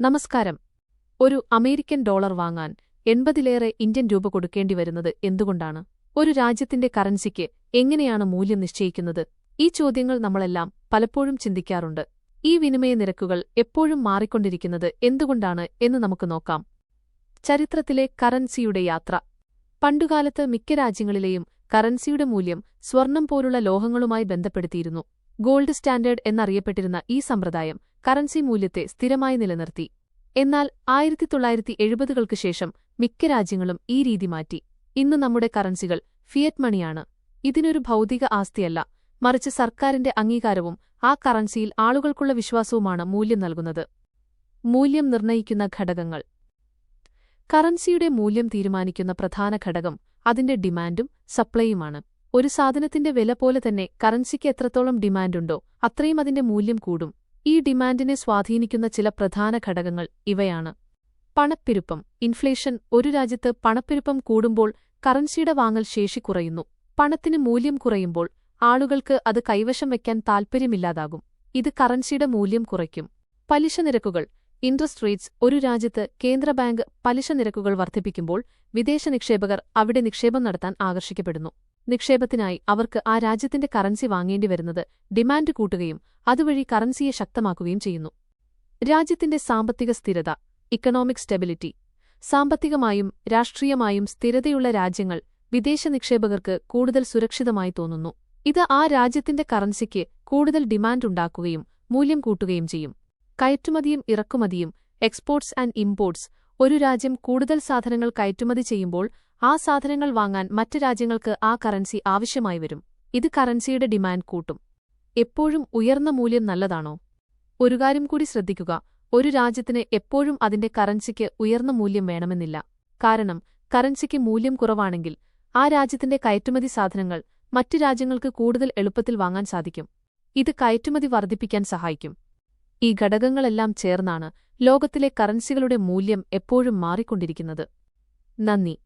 നമസ്കാരം. ഒരു American dollar വാങ്ങാൻ എൺപതിലേറെ ഇന്ത്യൻ രൂപ കൊടുക്കേണ്ടി വരുന്നത് എന്തുകൊണ്ടാണ്? ഒരു രാജ്യത്തിന്റെ കറൻസിക്ക് എങ്ങനെയാണ് മൂല്യം നിശ്ചയിക്കുന്നത്? ഈ ചോദ്യങ്ങൾ നമ്മളെല്ലാം പലപ്പോഴും ചിന്തിക്കാറുണ്ട്. ഈ വിനിമയ നിരക്കുകൾ എപ്പോഴും മാറിക്കൊണ്ടിരിക്കുന്നത് എന്തുകൊണ്ടാണ് എന്ന് നമുക്ക് നോക്കാം. ചരിത്രത്തിലെ കറൻസിയുടെ യാത്ര. പണ്ടുകാലത്ത് മിക്ക രാജ്യങ്ങളിലെയും കറൻസിയുടെ മൂല്യം സ്വർണം പോലുള്ള ലോഹങ്ങളുമായി ബന്ധപ്പെടുത്തിയിരുന്നു. ഗോൾഡ് സ്റ്റാൻഡേർഡ് എന്നറിയപ്പെട്ടിരുന്ന ഈ സമ്പ്രദായം കറൻസി മൂല്യത്തെ സ്ഥിരമായി നിലനിർത്തി. എന്നാൽ ആയിരത്തി തൊള്ളായിരത്തി എഴുപതുകൾക്ക് ശേഷം മിക്ക രാജ്യങ്ങളും ഈ രീതി മാറ്റി. ഇന്ന് നമ്മുടെ കറൻസികൾ ഫിയറ്റ് മണിയാണ്. ഇതിനൊരു ഭൗതിക ആസ്തിയല്ല. മറിച്ച് സർക്കാരിന്റെ അംഗീകാരവും ആ കറൻസിയിൽ ആളുകൾക്കുള്ള വിശ്വാസവുമാണ് മൂല്യം നൽകുന്നത്. മൂല്യം നിർണയിക്കുന്ന ഘടകങ്ങൾ. കറൻസിയുടെ മൂല്യം തീരുമാനിക്കുന്ന പ്രധാന ഘടകം അതിന്റെ ഡിമാൻഡും സപ്ലൈയുമാണ്. ഒരു സാധനത്തിന്റെ വില പോലെ തന്നെ കറൻസിക്ക് എത്രത്തോളം ഡിമാൻഡുണ്ടോ അത്രയും അതിന്റെ മൂല്യം കൂടും. ഈ ഡിമാൻഡിനെ സ്വാധീനിക്കുന്ന ചില പ്രധാന ഘടകങ്ങൾ ഇവയാണ്. പണപ്പെരുപ്പം. ഇൻഫ്ലേഷൻ. ഒരു രാജ്യത്ത് പണപ്പെരുപ്പം കൂടുമ്പോൾ കറൻസിയുടെ വാങ്ങൽ ശേഷി കുറയുന്നു. പണത്തിന് മൂല്യം കുറയുമ്പോൾ ആളുകൾക്ക് അത് കൈവശം വയ്ക്കാൻ താൽപ്പര്യമില്ലാതാകും. ഇത് കറൻസിയുടെ മൂല്യം കുറയ്ക്കും. പലിശ നിരക്കുകൾ. Interest rates. ഒരു രാജ്യത്ത് കേന്ദ്ര ബാങ്ക് പലിശ നിരക്കുകൾ വർദ്ധിപ്പിക്കുമ്പോൾ വിദേശ നിക്ഷേപകർ അവിടെ നിക്ഷേപം നടത്താൻ ആകർഷിക്കപ്പെടുന്നു. നിക്ഷേപത്തിനായി അവർക്ക് ആ രാജ്യത്തിന്റെ കറൻസി വാങ്ങേണ്ടി വരുന്നത് ഡിമാൻഡ് കൂട്ടുകയും അതുവഴി കറൻസിയെ ശക്തമാക്കുകയും ചെയ്യുന്നു. രാജ്യത്തിന്റെ സാമ്പത്തിക സ്ഥിരത ഇക്കണോമിക് സ്റ്റെബിലിറ്റി സാമ്പത്തികമായും രാഷ്ട്രീയമായും സ്ഥിരതയുള്ള രാജ്യങ്ങൾ വിദേശ നിക്ഷേപകർക്ക് കൂടുതൽ സുരക്ഷിതമായി തോന്നുന്നു. ഇത് ആ രാജ്യത്തിന്റെ കറൻസിക്ക് കൂടുതൽ ഡിമാൻഡ് ഉണ്ടാക്കുകയും മൂല്യം കൂട്ടുകയും ചെയ്യും. കയറ്റുമതിയും ഇറക്കുമതിയും എക്സ്പോർട്സ് ആൻഡ് ഇമ്പോർട്സ് ഒരു രാജ്യം കൂടുതൽ സാധനങ്ങൾ കയറ്റുമതി ചെയ്യുമ്പോൾ ആ സാധനങ്ങൾ വാങ്ങാൻ മറ്റ് രാജ്യങ്ങൾക്ക് ആ കറൻസി ആവശ്യമായി വരും. ഇത് കറൻസിയുടെ ഡിമാൻഡ് കൂട്ടും. എപ്പോഴും ഉയർന്ന മൂല്യം നല്ലതാണോ? ഒരു കാര്യം കൂടി ശ്രദ്ധിക്കുക. ഒരു രാജ്യത്തിന് എപ്പോഴും അതിന്റെ കറൻസിക്ക് ഉയർന്ന മൂല്യം വേണമെന്നില്ല. കാരണം കറൻസിക്ക് മൂല്യം കുറവാണെങ്കിൽ ആ രാജ്യത്തിന്റെ കയറ്റുമതി സാധനങ്ങൾ മറ്റു രാജ്യങ്ങൾക്ക് കൂടുതൽ എളുപ്പത്തിൽ വാങ്ങാൻ സാധിക്കും. ഇത് കയറ്റുമതി വർദ്ധിപ്പിക്കാൻ സഹായിക്കും. ഈ ഘടകങ്ങളെല്ലാം ചേർന്നാണ് ലോകത്തിലെ കറൻസികളുടെ മൂല്യം എപ്പോഴും മാറിക്കൊണ്ടിരിക്കുന്നത്. നന്ദി.